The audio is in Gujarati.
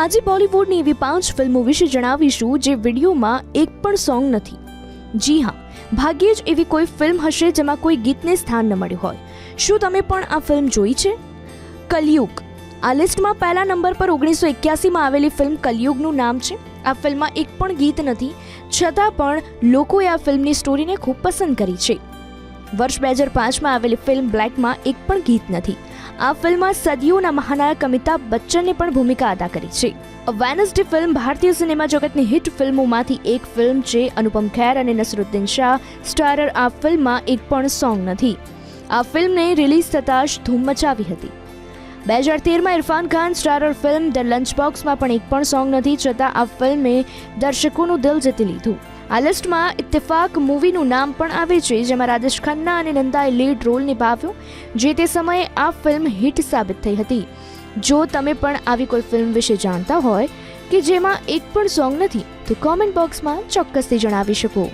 આજે બોલિવૂડની એવી પાંચ ફિલ્મો વિશે જણાવીશું જે વિડીયોમાં એક પણ સોંગ નથી. જી હા, ભાગ્યે જ એવી કોઈ ફિલ્મ હશે જેમાં કોઈ ગીતને સ્થાન ન મળ્યું હોય. શું તમે પણ આ ફિલ્મ જોઈ છે? કલયુગ. આ લિસ્ટમાં પહેલા નંબર પર ઓગણીસો એક્યાસીમાં આવેલી ફિલ્મ કલયુગનું નામ છે. આ ફિલ્મમાં એક પણ ગીત નથી, છતાં પણ લોકોએ આ ફિલ્મની સ્ટોરીને ખૂબ પસંદ કરી છે. વર્ષ બે હજાર પાંચમાં આવેલી ફિલ્મ બ્લેકમાં એક પણ ગીત નથી. આ ફિલ્મમાં સદીઓના મહાનાયક અમિતાભ બચ્ચનની પણ ભૂમિકા અદા કરી છે. વેનસડે ફિલ્મ ભારતીય સિનેમા જગતની હિટ ફિલ્મોમાંથી એક ફિલ્મ છે અનુપમ ખેર અને નસરુદ્દીન શાહ. સ્ટારર આ ફિલ્મમાં એક પણ સોંગ નથી. આ ફિલ્મને રિલીઝ થતાં જ ધૂમ મચાવી હતી. બે હજાર તેરમાં Irrfan Khan starrer film the lunch બોક્સમાં પણ એક પણ સોંગ નથી, છતાં આ ફિલ્મે દર્શકોનું દિલ જીતી લીધું. આ લિસ્ટમાં ઇત્તેફાક મૂવીનું નામ પણ આવે છે, જેમાં રાજેશ ખન્ના અને નંદાએ લીડ રોલ નિભાવ્યો, જે તે સમયે આ ફિલ્મ હિટ સાબિત થઈ હતી. જો તમે પણ આવી કોઈ ફિલ્મ વિશે જાણતા હોય કે જેમાં એક પણ સોંગ નથી, તો કોમેન્ટ બોક્સમાં ચોક્કસથી જણાવી શકો.